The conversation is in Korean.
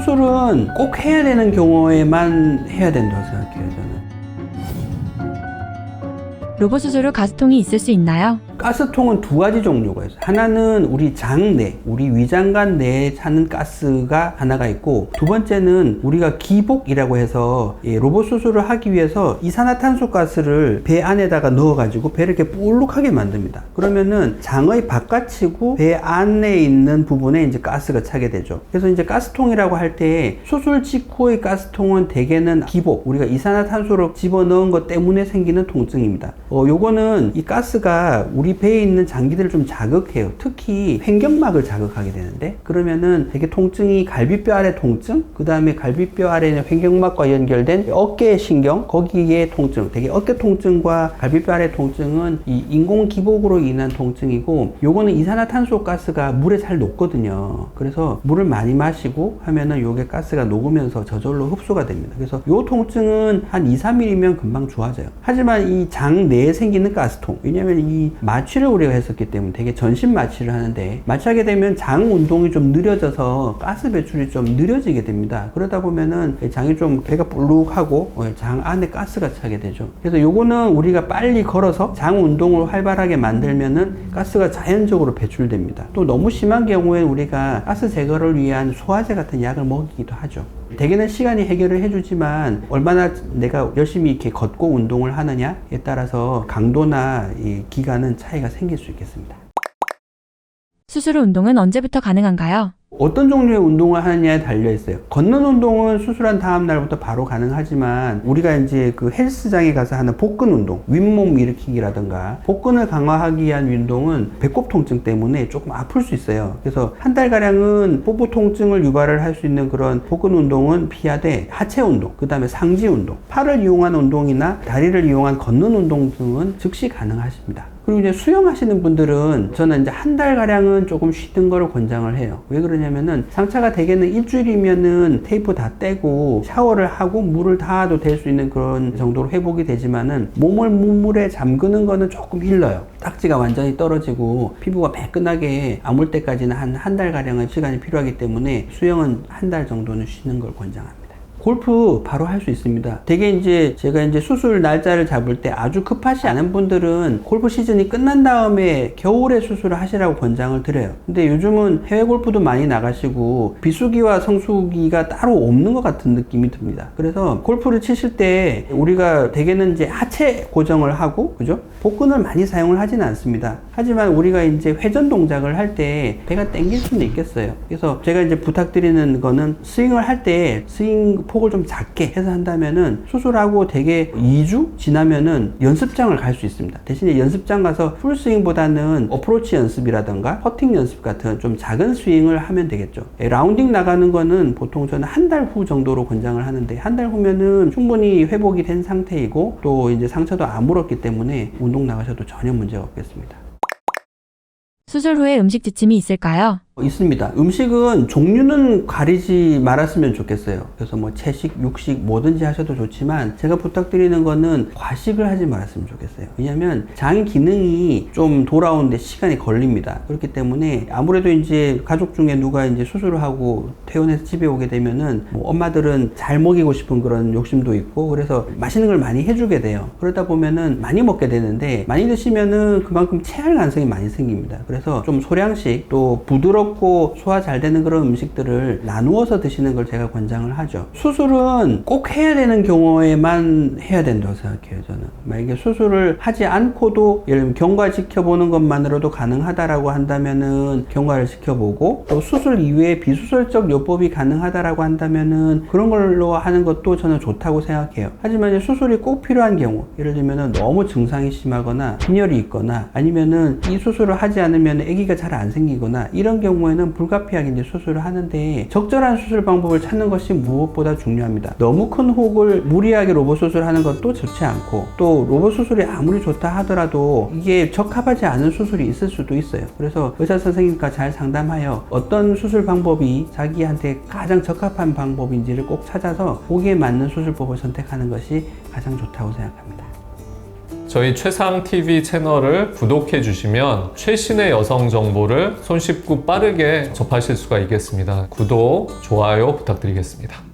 수술은 꼭 해야 되는 경우에만 해야 된다고 생각해요, 저는. 로봇 수술 후 가스통이 있을 수 있나요? 가스통은 두 가지 종류가 있어요. 하나는 우리 장 내, 우리 위장관 내에 차는 가스가 하나가 있고, 두 번째는 우리가 기복이라고 해서 예, 로봇 수술을 하기 위해서 이산화탄소 가스를 배 안에다가 넣어가지고 배를 이렇게 볼록하게 만듭니다. 그러면은 장의 바깥이고 배 안에 있는 부분에 이제 가스가 차게 되죠. 그래서 이제 가스통이라고 할 때 수술 직후의 가스통은 대개는 기복, 우리가 이산화탄소를 집어넣은 것 때문에 생기는 통증입니다. 어, 요거는 이 가스가 우리 배에 있는 장기들을 좀 자극해요. 특히 횡격막을 자극하게 되는데 그러면은 되게 통증이 갈비뼈 아래 통증, 그 다음에 갈비뼈 아래는 횡격막과 연결된 어깨 신경 거기에 통증, 되게 어깨 통증과 갈비뼈 아래 통증은 이 인공 기복으로 인한 통증이고 요거는 이산화탄소 가스가 물에 잘 녹거든요. 그래서 물을 많이 마시고 하면은 요게 가스가 녹으면서 저절로 흡수가 됩니다. 그래서 요 통증은 한 2, 3일이면 금방 좋아져요. 하지만 이 장 내에 생기는 가스통, 왜냐면 이 마 취를 우리가 했었기 때문에 되게 전신 마취를 하는데 마취하게 되면 장 운동이 좀 느려져서 가스 배출이 좀 느려지게 됩니다. 그러다 보면은 장이 좀 배가 불룩하고 어, 장 안에 가스가 차게 되죠. 그래서 요거는 우리가 빨리 걸어서 장 운동을 활발하게 만들면은 가스가 자연적으로 배출됩니다. 또 너무 심한 경우에는 우리가 가스 제거를 위한 소화제 같은 약을 먹이기도 하죠. 대개는 시간이 해결을 해주지만 얼마나 내가 열심히 이렇게 걷고 운동을 하느냐에 따라서 강도나 이 기간은 차이가 생길 수 있겠습니다. 수술 후 운동은 언제부터 가능한가요? 어떤 종류의 운동을 하느냐에 달려 있어요. 걷는 운동은 수술한 다음 날부터 바로 가능하지만 우리가 이제 그 헬스장에 가서 하는 복근 운동, 윗몸 일으키기라든가 복근을 강화하기 위한 운동은 배꼽 통증 때문에 조금 아플 수 있어요. 그래서 한 달 가량은 뽀뽀 통증을 유발을 할 수 있는 그런 복근 운동은 피하되 하체 운동, 그 다음에 상지 운동, 팔을 이용한 운동이나 다리를 이용한 걷는 운동 등은 즉시 가능하십니다. 그리고 이제 수영하시는 분들은 저는 이제 한 달 가량은 조금 쉬는 거를 권장을 해요. 왜 그러냐면은 상처가 대개는 일주일이면은 테이프 다 떼고 샤워를 하고 물을 닿아도 될 수 있는 그런 정도로 회복이 되지만은 몸을 물에 잠그는 거는 조금 일러요. 딱지가 완전히 떨어지고 피부가 매끈하게 아물 때까지는 한 한 달 가량은 시간이 필요하기 때문에 수영은 한 달 정도는 쉬는 걸 권장합니다. 골프 바로 할 수 있습니다. 되게 이제 제가 이제 수술 날짜를 잡을 때 아주 급하지 않은 분들은 골프 시즌이 끝난 다음에 겨울에 수술을 하시라고 권장을 드려요. 근데 요즘은 해외 골프도 많이 나가시고 비수기와 성수기가 따로 없는 것 같은 느낌이 듭니다. 그래서 골프를 치실 때 우리가 대개는 이제 하체 고정을 하고 그죠? 복근을 많이 사용을 하지는 않습니다. 하지만 우리가 이제 회전 동작을 할 때 배가 땡길 수는 있겠어요. 그래서 제가 이제 부탁드리는 거는 스윙을 할 때 스윙 폭을 좀 작게 해서 한다면은 수술하고 되게 2주 지나면은 연습장을 갈 수 있습니다. 대신에 연습장 가서 풀 스윙보다는 어프로치 연습이라던가 퍼팅 연습 같은 좀 작은 스윙을 하면 되겠죠. 예, 라운딩 나가는 거는 보통 저는 한 달 후 정도로 권장을 하는데 한 달 후면은 충분히 회복이 된 상태이고 또 이제 상처도 안 물었기 때문에 운동 나가셔도 전혀 문제가 없겠습니다. 수술 후에 음식 지침이 있을까요? 어, 있습니다. 음식은 종류는 가리지 말았으면 좋겠어요. 그래서 뭐 채식, 육식 뭐든지 하셔도 좋지만 제가 부탁드리는 거는 과식을 하지 말았으면 좋겠어요. 왜냐하면 장 기능이 좀 돌아오는데 시간이 걸립니다. 그렇기 때문에 아무래도 이제 가족 중에 누가 이제 수술을 하고 퇴원해서 집에 오게 되면은 뭐 엄마들은 잘 먹이고 싶은 그런 욕심도 있고 그래서 맛있는 걸 많이 해주게 돼요. 그러다 보면은 많이 먹게 되는데 많이 드시면은 그만큼 체할 가능성이 많이 생깁니다. 그래서 좀 소량씩 또 부드럽 부드럽고 소화 잘 되는 그런 음식들을 나누어서 드시는 걸 제가 권장을 하죠. 수술은 꼭 해야 되는 경우에만 해야 된다고 생각해요, 저는. 만약에 수술을 하지 않고도 예를 들면 경과 지켜보는 것만으로도 가능하다라고 한다면은 경과를 지켜보고 또 수술 이외에 비수술적 요법이 가능하다라고 한다면은 그런 걸로 하는 것도 저는 좋다고 생각해요. 하지만 수술이 꼭 필요한 경우, 예를 들면은 너무 증상이 심하거나 빈혈이 있거나 아니면은 이 수술을 하지 않으면 아기가 잘 안 생기거나 이런 경우 경우에는 불가피하게 이제 수술을 하는데 적절한 수술 방법을 찾는 것이 무엇보다 중요합니다. 너무 큰 혹을 무리하게 로봇 수술하는 것도 좋지 않고 또 로봇 수술이 아무리 좋다 하더라도 이게 적합하지 않은 수술이 있을 수도 있어요. 그래서 의사 선생님과 잘 상담하여 어떤 수술 방법이 자기한테 가장 적합한 방법인지를 꼭 찾아서 거기에 맞는 수술법을 선택하는 것이 가장 좋다고 생각합니다. 저희 최상TV 채널을 구독해 주시면 최신의 여성 정보를 손쉽고 빠르게 접하실 수가 있겠습니다. 구독, 좋아요 부탁드리겠습니다.